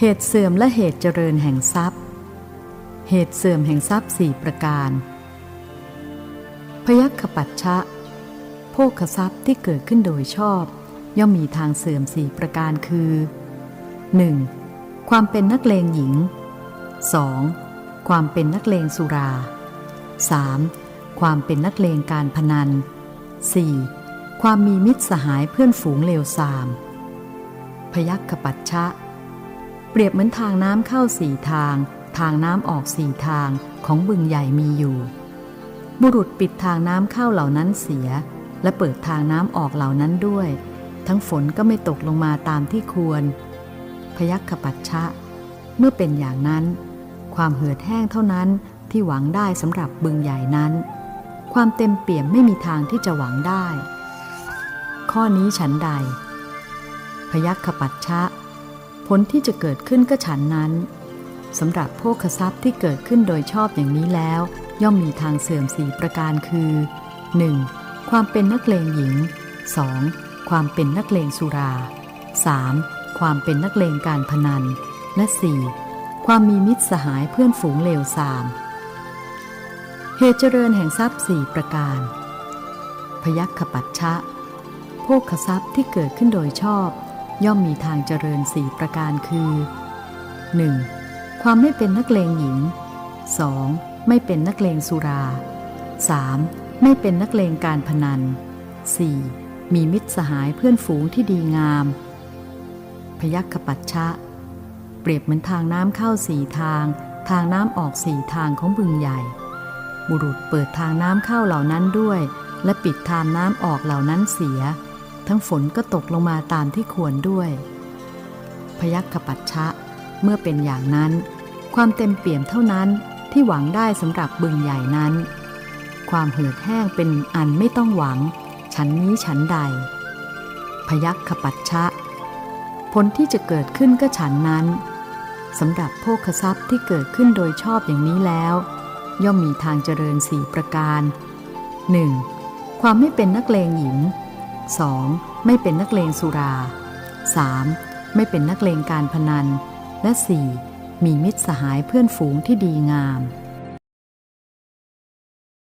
เหตุเสื่อมและเหตุเจริญแห่งทรัพย์ เหตุเสื่อมแห่งทรัพย์สี่ประการ พยัคขปัชชะโภคทรัพย์ที่เกิดขึ้นโดยชอบ ย่อมมีทางเสื่อมสี่ประการคือ 1. ความเป็นนักเลงหญิง 2. ความเป็นนักเลงสุรา 3. ความเป็นนักเลงการพนัน 4. ความมีมิตรสหายเพื่อนฝูงเลวทราม พยัคขปัชชะ เปรียบเหมือนทางน้ำเข้าสี่ทาง ทางน้ำออกสี่ทางของบึงใหญ่มีอยู่ บุรุษปิดทางน้ำเข้าเหล่านั้นเสีย และเปิดทางน้ำออกเหล่านั้นด้วย ทั้งฝนก็ไม่ตกลงมาตามที่ควร พยัคขปัชชะ เมื่อเป็นอย่างนั้น ความเหือดแห้งเท่านั้นที่หวังได้สำหรับบึงใหญ่นั้น ความเต็มเปี่ยมไม่มีทางที่จะหวังได้ ข้อนี้ฉันใด พยัคขปัชชะ ผลที่จะเกิดขึ้นก็ฉันนั้นสำหรับโภคทรัพย์ที่เกิดขึ้นโดยชอบอย่างนี้แล้ว ย่อมมีทางเสื่อมสี่ประการคือ 1. ความเป็นนักเลงหญิง 2. ความเป็นนักเลงสุรา 3. ความเป็นนักเลงการพนัน และ 4. ความมีมิตรสหายเพื่อนฝูงเลวทราม เหตุเจริญแห่งทรัพย์สี่ประการ พยัคขปัชชะโภคทรัพย์ที่เกิดขึ้นโดยชอบ ย่อมมีทางเจริญสี่ประการคือ 1. ความไม่เป็นนักเลงหญิง 2. ไม่เป็นนักเลงสุรา 3. ไม่เป็นนักเลงการพนัน 4. มีมิตรสหายเพื่อนฝูงที่ดีงาม พยัคขปัชชะ เปรียบเหมือนทางน้ำเข้าสี่ทาง ทางน้ำออกสี่ทางของบึงใหญ่ บุรุษเปิดทางน้ำเข้าเหล่านั้นด้วย และปิดทางน้ำออกเหล่านั้นเสีย ทั้งฝนก็ตกลงมาตามที่ควรด้วย พยัคขปัชชะ เมื่อเป็นอย่างนั้น ความเต็มเปี่ยมเท่านั้นที่หวังได้สำหรับบึงใหญ่นั้น ความเหือดแห้งเป็นอันไม่ต้องหวัง ฉันนี้ฉันใด พยัคขปัชชะ ผลที่จะเกิดขึ้นก็ฉันนั้นสำหรับโภคทรัพย์ที่เกิดขึ้นโดยชอบอย่างนี้แล้ว ย่อมมีทางเจริญสี่ประการ 1. ความไม่เป็นนักเลงหญิง 2. ไม่เป็นนักเลงสุรา 3. ไม่เป็นนักเลงการพนัน และ 4. มีมิตรสหายเพื่อนฝูงที่ดีงาม